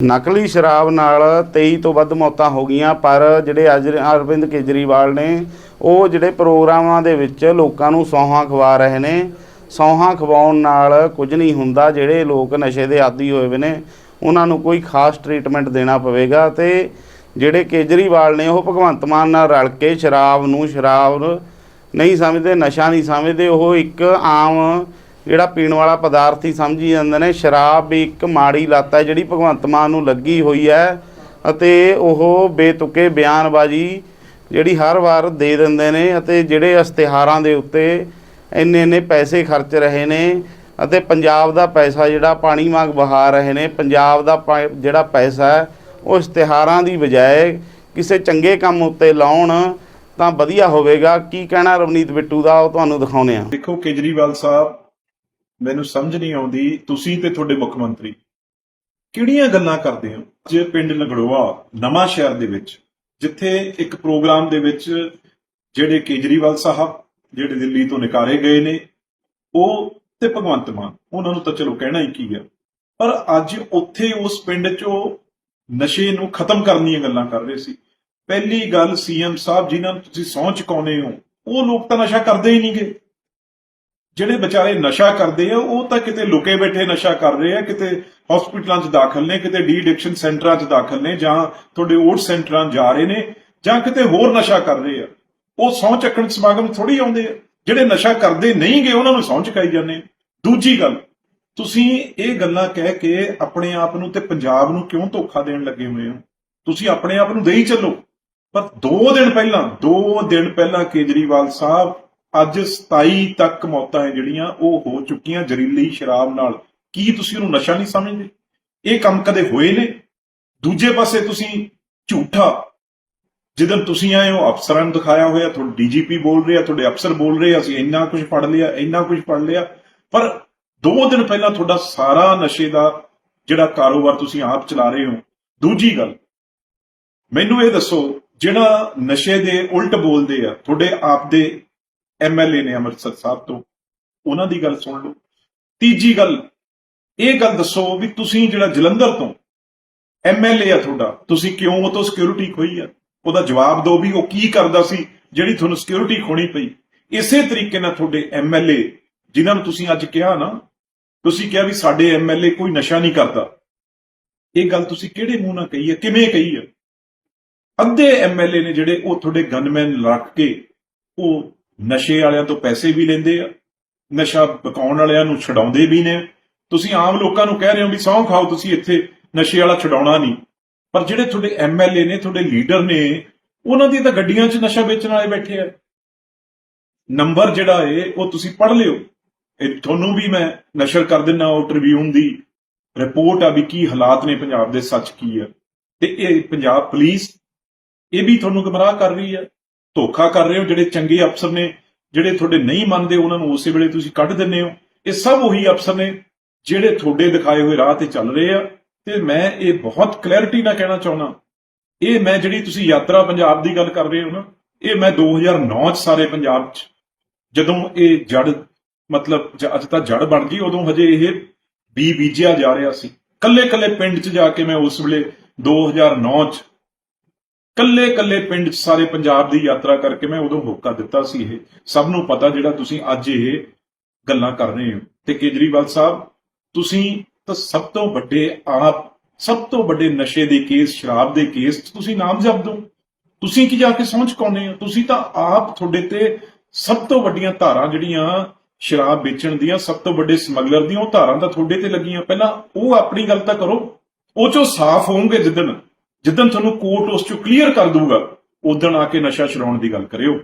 ਨਕਲੀ ਸ਼ਰਾਬ ਨਾਲ 23 ਤੋਂ ਵੱਧ ਮੌਤਾਂ ਹੋ ਗਈਆਂ, ਪਰ ਜਿਹੜੇ ਅੱਜ ਅਰਵਿੰਦ ਕੇਜਰੀਵਾਲ ਨੇ, ਉਹ ਜਿਹੜੇ ਪ੍ਰੋਗਰਾਮਾਂ ਦੇ ਵਿੱਚ ਲੋਕਾਂ ਨੂੰ ਸੌਹਾਂ ਖਵਾ ਰਹੇ ਨੇ। ਸੌਹਾਂ ਖਵਾਉਣ ਨਾਲ ਕੁਝ ਨਹੀਂ ਹੁੰਦਾ, ਜਿਹੜੇ ਲੋਕ ਨਸ਼ੇ ਦੇ ਆਦੀ ਹੋਏ ਵੇ ਨੇ, ਉਹਨਾਂ ਨੂੰ ਕੋਈ ਖਾਸ ਟ੍ਰੀਟਮੈਂਟ ਦੇਣਾ ਪਵੇਗਾ ਤੇ ਜਿਹੜੇ ਕੇਜਰੀਵਾਲ ਨੇ, ਉਹ ਭਗਵੰਤ ਮਾਨ ਨਾਲ ਰਲ ਕੇ ਸ਼ਰਾਬ ਨੂੰ ਸ਼ਰਾਬ ਨਹੀਂ ਸਮਝਦੇ, ਨਸ਼ਾ ਨਹੀਂ ਸਮਝਦੇ, ਉਹ ਇੱਕ ਆਮ ਜਿਹੜਾ ਪੀਣ ਵਾਲਾ ਪਦਾਰਥ ਹੀ ਸਮਝੀ ਜਾਂਦੇ ਨੇ, ਸ਼ਰਾਬ ਵੀ ਇੱਕ ਮਾੜੀ ਲੱਤ ਹੈ ਜਿਹੜੀ ਭਗਵੰਤ ਮਾਨ ਨੂੰ ਲੱਗੀ ਹੋਈ ਹੈ ਅਤੇ ਉਹ ਬੇਤੁਕੇ ਬਿਆਨਬਾਜ਼ੀ ਜਿਹੜੀ ਹਰ ਵਾਰ ਦੇ ਦਿੰਦੇ ਨੇ ਅਤੇ ਜਿਹੜੇ ਇਸ਼ਤਿਹਾਰਾਂ ਦੇ ਉੱਤੇ ਇੰਨੇ ਇੰਨੇ ਪੈਸੇ ਖਰਚ ਰਹੇ ਨੇ ਅਤੇ ਪੰਜਾਬ ਦਾ ਪੈਸਾ ਜਿਹੜਾ ਪਾਣੀ ਵਾਂਗ ਬਹਾ ਰਹੇ ਨੇ, ਪੰਜਾਬ ਦਾ ਪਾ- ਜਿਹੜਾ ਪੈਸਾ ਹੈ, ਉਹ ਇਸ਼ਤਿਹਾਰਾਂ ਦੀ ਬਜਾਏ ਕਿਸੇ ਚੰਗੇ ਕੰਮ ਉੱਤੇ ਲਾਉਣ ਤਾਂ ਵਧੀਆ ਹੋਵੇਗਾ। ਕੀ ਕਹਿਣਾ ਰਵਨੀਤ ਬਿੱਟੂ ਦਾ? ਉਹ ਤੁਹਾਨੂੰ ਦਿਖਾਉਨੇ ਆ ਦੇਖੋ ਕੇਜਰੀਵਾਲ ਸਾਹਿਬ ਮੈਨੂੰ ਸਮਝ ਨਹੀਂ ਆਉਂਦੀ, ਤੁਸੀਂ ਤੇ ਤੁਹਾਡੇ ਮੁੱਖ ਮੰਤਰੀ ਕਿਹੜੀਆਂ ਗੱਲਾਂ ਕਰਦੇ ਹੋ? ਜੇ ਪਿੰਡ ਲਗੜੋਆ, ਨਵਾਂ ਸ਼ਹਿਰ ਦੇ ਵਿੱਚ, ਜਿੱਥੇ ਇੱਕ ਪ੍ਰੋਗਰਾਮ ਦੇ ਵਿੱਚ ਜਿਹੜੇ ਕੇਜਰੀਵਾਲ ਸਾਹਿਬ ਜਿਹੜੇ ਦਿੱਲੀ ਤੋਂ ਨਿਕਾਰੇ ਗਏ ਨੇ, ਉਹ ਤੇ ਭਗਵੰਤ ਮਾਨ, ਉਹਨਾਂ ਨੂੰ ਤਾਂ ਚਲੋ ਕਹਿਣਾ ਹੀ ਕੀ ਆ। ਪਰ ਅੱਜ ਉੱਥੇ ਉਸ ਪਿੰਡ 'ਚ ਉਹ ਨਸ਼ੇ ਨੂੰ ਖਤਮ ਕਰਨ ਦੀਆਂ ਗੱਲਾਂ ਕਰ ਰਹੇ ਸੀ। ਪਹਿਲੀ ਗੱਲ ਸੀਐਮ ਸਾਹਿਬ ਜਿਨ੍ਹਾਂ ਨੂੰ ਤੁਸੀਂ ਸਹੁੰ ਚੁਕਾਉਂਦੇ ਹੋ, ਉਹ ਲੋਕ ਤਾਂ ਨਸ਼ਾ ਕਰਦੇ ਹੀ ਨਹੀਂਗੇ। ਜਿਹੜੇ ਵਿਚਾਰੇ ਨਸ਼ਾ ਕਰਦੇ ਆ, ਉਹ ਤਾਂ ਕਿਤੇ ਲੁਕੇ ਬੈਠੇ ਨਸ਼ਾ ਕਰ ਰਹੇ ਆ, ਕਿਤੇ ਹਸਪੀਟਲਾਂ 'ਚ ਦਾਖਲ ਨੇ, ਕਿਤੇ ਡੀ ਐਡਿਕਸ਼ਨ ਸੈਂਟਰਾਂ 'ਚ ਦਾਖਲ ਨੇ, ਜਾਂ ਤੁਹਾਡੇ ਓਟ ਸੈਂਟਰਾਂ ਜਾ ਰਹੇ ਨੇ, ਜਾਂ ਕਿਤੇ ਹੋਰ ਨਸ਼ਾ ਕਰ ਰਹੇ ਆ, ਉਹ ਸਹੁੰ ਚੱਕਣ ਸਮਾਗਮ ਥੋੜੀ ਆਉਂਦੇ ਆ। ਜਿਹੜੇ ਨਸ਼ਾ ਕਰਦੇ ਨਹੀਂ ਗਏ ਉਹਨਾਂ ਨੂੰ ਸਹੁੰ ਚੁਕਾਈ ਜਾਂਦੇ ਦੂਜੀ ਗੱਲ, ਤੁਸੀਂ ਇਹ ਗੱਲਾਂ ਕਹਿ ਕੇ ਆਪਣੇ ਆਪ ਨੂੰ ਤੇ ਪੰਜਾਬ ਨੂੰ ਕਿਉਂ ਧੋਖਾ ਦੇਣ ਲੱਗੇ ਹੋਏ ਹੋ? ਤੁਸੀਂ ਆਪਣੇ ਆਪ ਨੂੰ ਦੇਈ ਚੱਲੋ। ਪਰ 2 ਦਿਨ ਪਹਿਲਾਂ 2 ਦਿਨ ਪਹਿਲਾਂ ਕੇਜਰੀਵਾਲ ਸਾਹਿਬ ਅੱਜ 27 ਤੱਕ ਮੌਤਾਂ ਹੈ ਜਿਹੜੀਆਂ, ਉਹ ਹੋ ਚੁੱਕੀਆਂ ਜ਼ਹਿਰੀਲੀ ਸ਼ਰਾਬ ਨਾਲ। ਕੀ ਤੁਸੀਂ ਉਹਨੂੰ ਨਸ਼ਾ ਨਹੀਂ ਸਮਝਦੇ? ਇਹ ਕੰਮ ਕਦੇ ਹੋਏ ਨੇ? ਦੂਜੇ ਪਾਸੇ ਤੁਸੀਂ ਝੂਠਾ। ਜਦੋਂ ਤੁਸੀਂ ਆਏ ਹੋ, ਅਫਸਰਾਂ ਨੂੰ ਦਿਖਾਇਆ ਹੋਇਆ, ਤੁਹਾਡੇ ਡੀਜੀਪੀ ਬੋਲ ਰਿਹਾ, ਤੁਹਾਡੇ ਅਫਸਰ ਬੋਲ ਰਹੇ, ਅਸੀਂ ਇੰਨਾ ਕੁਝ ਪੜ ਲਿਆ, ਇੰਨਾ ਕੁਝ ਪੜ ਲਿਆ। ਪਰ 2 ਦਿਨ ਪਹਿਲਾਂ ਤੁਹਾਡਾ ਸਾਰਾ ਨਸ਼ੇ ਦਾ ਜਿਹੜਾ ਕਾਰੋਬਾਰ ਤੁਸੀਂ ਆਪ ਚਲਾ ਰਹੇ ਹੋ। ਦੂਜੀ ਗੱਲ, ਮੈਨੂੰ ਇਹ ਦੱਸੋ, ਜਿਹੜਾ ਨਸ਼ੇ ਦੇ ਉਲਟ ਬੋਲਦੇ ਆ, ਤੁਹਾਡੇ ਆਪ ਦੇ ਐਮਐਲਏ ਨੇ ਅੰਮ੍ਰਿਤਸਰ ਸਾਹਿਬ ਤੋਂ। ਉਹਨਾਂ ਦੀ ਗੱਲ ਸੁਣ ਲਓ। ਤੀਜੀ ਗੱਲ, ਇਹ ਗੱਲ ਦੱਸੋ ਵੀ ਤੁਸੀਂ ਜਿਹੜਾ ਜਲੰਧਰ ਤੋਂ ਐਮਐਲਏ ਆ ਤੁਹਾਡਾ, ਤੁਸੀਂ ਕਿਉਂ ਉਹ ਤੋਂ ਸਿਕਿਉਰਿਟੀ ਖੋਈ ਆ? ਉਹਦਾ ਜਵਾਬ ਦਿਓ ਵੀ ਉਹ ਕੀ ਕਰਦਾ ਸੀ ਜਿਹੜੀ ਤੁਹਾਨੂੰ ਸਿਕਿਉਰਿਟੀ ਖੋਣੀ ਪਈ। ਇਸੇ ਤਰੀਕੇ ਨਾਲ ਤੁਹਾਡੇ ਐਮਐਲਏ ਜਿਨ੍ਹਾਂ ਨੂੰ ਤੁਸੀਂ ਅੱਜ ਕਿਹਾ ਨਾ, ਤੁਸੀਂ ਕਿਹਾ ਵੀ ਸਾਡੇ ਐਮਐਲਏ ਕੋਈ ਨਸ਼ਾ ਨਹੀਂ ਕਰਦਾ। ਇਹ ਗੱਲ ਤੁਸੀਂ ਕਿਹੜੇ ਮੂੰਹ ਨਾਲ ਕਹੀ ਹੈ ਕਿਵੇਂ ਕਹੀ ਹੈ ਅੱਧੇ ਐਮਐਲਏ ਨੇ ਜਿਹੜੇ ਉਹ ਤੁਹਾਡੇ ਗਨਮੈਨ ਰੱਖ ਕੇ ਉਹ ਨਸ਼ੇ ਵਾਲਿਆਂ ਤੋਂ ਪੈਸੇ ਵੀ ਲੈਂਦੇ ਆ, ਨਸ਼ਾ ਪਕਾਉਣ ਵਾਲਿਆਂ ਨੂੰ ਛਡਾਉਂਦੇ ਵੀ ਨੇ। ਤੁਸੀਂ ਆਮ ਲੋਕਾਂ ਨੂੰ ਕਹਿ ਰਹੇ ਹੋ ਵੀ ਸਹੁੰ ਖਾਓ, ਤੁਸੀਂ ਇੱਥੇ ਨਸ਼ੇ ਵਾਲਾ ਛਡਾਉਣਾ ਨਹੀਂ। ਪਰ ਜਿਹੜੇ ਤੁਹਾਡੇ ਐਮਐਲਏ ਨੇ, ਤੁਹਾਡੇ ਲੀਡਰ ਨੇ, ਉਹਨਾਂ ਦੀ ਤਾਂ ਗੱਡੀਆਂ 'ਚ ਨਸ਼ਾ ਵੇਚਣ ਵਾਲੇ ਬੈਠੇ ਆ। ਨੰਬਰ ਜਿਹੜਾ ਏ, ਉਹ ਤੁਸੀਂ ਪੜ੍ਹ ਲਿਓ। ਇਹ ਤੁਹਾਨੂੰ ਵੀ ਮੈਂ ਨਸ਼ਰ ਕਰ ਦਿੰਨਾ ਉਹ ਟ੍ਰਿਬਿਊਨ ਦੀ। ਰਿਪੋਰਟ ਆ ਵੀ ਕੀ ਹਾਲਾਤ ਨੇ ਪੰਜਾਬ ਦੇ, ਸੱਚ ਕੀ ਆ। ਤੇ ਇਹ ਪੰਜਾਬ ਪੁਲਿਸ, ਇਹ ਵੀ ਤੁਹਾਨੂੰ ਗਮਰਾਹ ਕਰ ਰਹੀ ਹੈ ਧੋਖਾ ਕਰ ਰਹੇ ਹੋ, ਜਿਹੜੇ ਚੰਗੇ ਅਫਸਰ ਨੇ, ਜਿਹੜੇ ਤੁਹਾਡੇ ਨਹੀਂ ਮੰਨਦੇ, ਉਹਨਾਂ ਨੂੰ ਉਸੇ ਵੇਲੇ ਤੁਸੀਂ ਕੱਢ ਦਿੰਦੇ ਹੋ। ਇਹ ਸਭ ਉਹੀ ਅਫਸਰ ਨੇ, ਜਿਹੜੇ ਤੁਹਾਡੇ ਦਿਖਾਏ ਹੋਏ ਰਾਹ ਤੇ ਚੱਲ ਰਹੇ ਆ। ਤੇ ਮੈਂ ਇਹ ਬਹੁਤ ਕਲੈਰਿਟੀ ਨਾਲ ਕਹਿਣਾ ਚਾਹੁੰਦਾ। ਇਹ ਮੈਂ ਜਿਹੜੀ ਤੁਸੀਂ ਯਾਤਰਾ ਪੰਜਾਬ ਦੀ ਗੱਲ ਕਰ ਰਹੇ ਹੋ ਨਾ, ਇਹ ਮੈਂ 2009 ਚ ਸਾਰੇ ਪੰਜਾਬ ਚ। ਜਦੋਂ ਇਹ ਜੜ, ਮਤਲਬ ਅੱਜ ਤਾਂ ਜੜ ਬਣ ਗਈ, ਉਦੋਂ ਹਜੇ ਇਹ ਬੀ ਬੀਜਿਆ ਜਾ ਰਿਹਾ ਸੀ। ਕੱਲੇ ਕੱਲੇ ਪਿੰਡ ਚ ਜਾ ਕੇ ਮੈਂ ਉਸ ਵੇਲੇ 2009 ਚ ਕੱਲੇ ਕੱਲੇ ਪਿੰਡ ਚ ਸਾਰੇ ਪੰਜਾਬ ਦੀ ਯਾਤਰਾ ਕਰਕੇ ਮੈਂ ਉਦੋਂ ਹੋਕਾ ਦਿੱਤਾ ਸੀ ਇਹ। ਸਭ ਨੂੰ ਪਤਾ ਜਿਹੜਾ ਤੁਸੀਂ ਅੱਜ ਇਹ ਗੱਲਾਂ ਕਰ ਰਹੇ ਹੋ। ਤੇ ਕੇਜਰੀਵਾਲ ਸਾਹਿਬ, ਤੁਸੀਂ ਤਾਂ ਸਭ ਤੋਂ ਵੱਡੇ ਆਪ, ਸਭ ਤੋਂ ਵੱਡੇ ਨਸ਼ੇ ਦੇ ਕੇਸ, ਸ਼ਰਾਬ ਦੇ ਕੇਸ 'ਚ ਤੁਸੀਂ ਨਾਮਜ਼ਦ ਹੋ। ਤੁਸੀਂ ਕੀ ਜਾ ਕੇ ਸਹੁੰ ਚੁਕਾਉਂਦੇ ਹੋ? ਤੁਸੀਂ ਤਾਂ ਆਪ ਤੁਹਾਡੇ ਤੇ ਸਭ ਤੋਂ ਵੱਡੀਆਂ ਧਾਰਾਂ ਜਿਹੜੀਆਂ ਸ਼ਰਾਬ ਵੇਚਣ ਦੀਆਂ, ਸਭ ਤੋਂ ਵੱਡੇ ਸਮਗਲਰ ਦੀਆਂ, ਉਹ ਧਾਰਾਂ ਤਾਂ ਤੁਹਾਡੇ ਤੇ ਲੱਗੀਆਂ। ਪਹਿਲਾਂ ਉਹ ਆਪਣੀ ਗੱਲ ਤਾਂ ਕਰੋ। ਉਹ ਚੋਂ ਸਾਫ਼ ਹੋਵੋਗੇ ਜਿੱਦਣ ਜਿੱਦਣ ਤੁਹਾਨੂੰ ਕੋਰਟ ਉਸ ਚੋਂ ਕਲੀਅਰ ਕਰ ਦੂਗਾ ਉਦਣ ਆ ਕੇ ਨਸ਼ਾ ਛੁਡਾਉਣ ਦੀ ਗੱਲ ਕਰਿਓ।